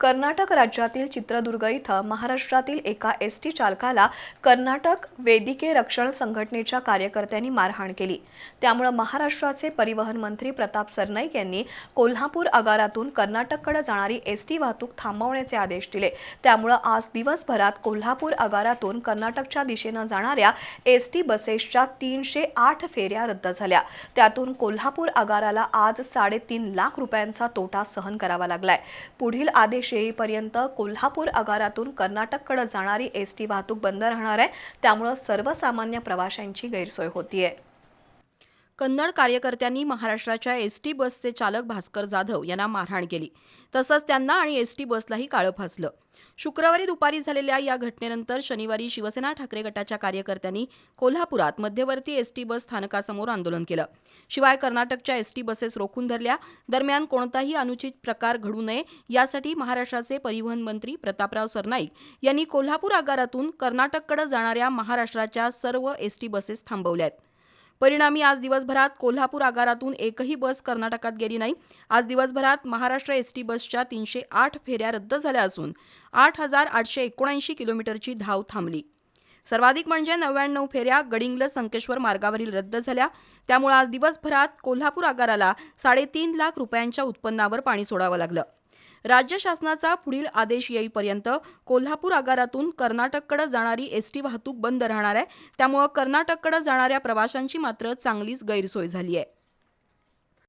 कर्नाटक राज्यातील चित्रदुर्ग इथं महाराष्ट्रातील एका एस टी चालकाला कर्नाटक वेदिके रक्षण संघटनेच्या कार्यकर्त्यांनी मारहाण केली. त्यामुळे महाराष्ट्राचे परिवहन मंत्री प्रताप सरनाईक यांनी कोल्हापूर आगारातून कर्नाटककडे जाणारी एस टी वाहतूक थांबवण्याचे आदेश दिले. त्यामुळे आज दिवसभरात कोल्हापूर आगारातून कर्नाटकच्या दिशेनं जाणाऱ्या एस टी बसेसच्या तीनशे आठ फेऱ्या रद्द झाल्या. त्यातून कोल्हापूर आगाराला आज साडेतीन लाख रुपयांचा तोटा सहन करावा लागलाय. पुढील आदेश येईपर्यंत कोल्हापूर आगारातून कर्नाटककडे जाणारी एस टी वाहतूक बंद राहणार आहे. त्यामुळं सर्वसामान्य प्रवाशांची गैरसोय होतीये. कन्नड कार्यकर्त्यांनी महाराष्ट्राच्या एस टी बसचे चालक भास्कर जाधव यांना मारहाण केली. तसंच त्यांना आणि एस टी बसलाही काळं फासलं. शुक्रवारी दुपारी झालेल्या या घटनेनंतर शनिवारी शिवसेना ठाकरे गटाच्या कार्यकर्त्यांनी कोल्हापुरात मध्यवर्ती एसटी बस स्थानकासमोर आंदोलन केलं. शिवाय कर्नाटकच्या एसटी बसेस रोखून धरल्या. दरम्यान कोणताही अनुचित प्रकार घडू नये यासाठी महाराष्ट्राचे परिवहन मंत्री प्रतापराव सरनाईक यांनी कोल्हापूर आगारातून कर्नाटककडे जाणाऱ्या महाराष्ट्राच्या सर्व एसटी बसेस बसेस थांबवल्यात. परिणामी आज दिवसभरात कोल्हापूर आगारातून एकही बस कर्नाटकात गेली नाही. आज दिवसभरात महाराष्ट्र एस टी बसच्या तीनशे आठ फेऱ्या रद्द झाल्या असून आठ हजार आठशे एकोणऐंशी किलोमीटरची धाव थांबली. सर्वाधिक म्हणजे नव्याण्णव फेऱ्या गडिंगल संकेश्वर मार्गावरील रद्द झाल्या. त्यामुळे आज दिवसभरात कोल्हापूर आगाराला साडेतीन लाख रुपयांच्या उत्पन्नावर पाणी सोडावं लागलं. राज्य शासनाचा पुढील आदेश येईपर्यंत कोल्हापूर आगारातून कर्नाटककडे जाणारी एस टी वाहतूक बंद राहणार आहे. त्यामुळं कर्नाटककडे जाणाऱ्या प्रवाशांची मात्र चांगलीच गैरसोय झाली आहे.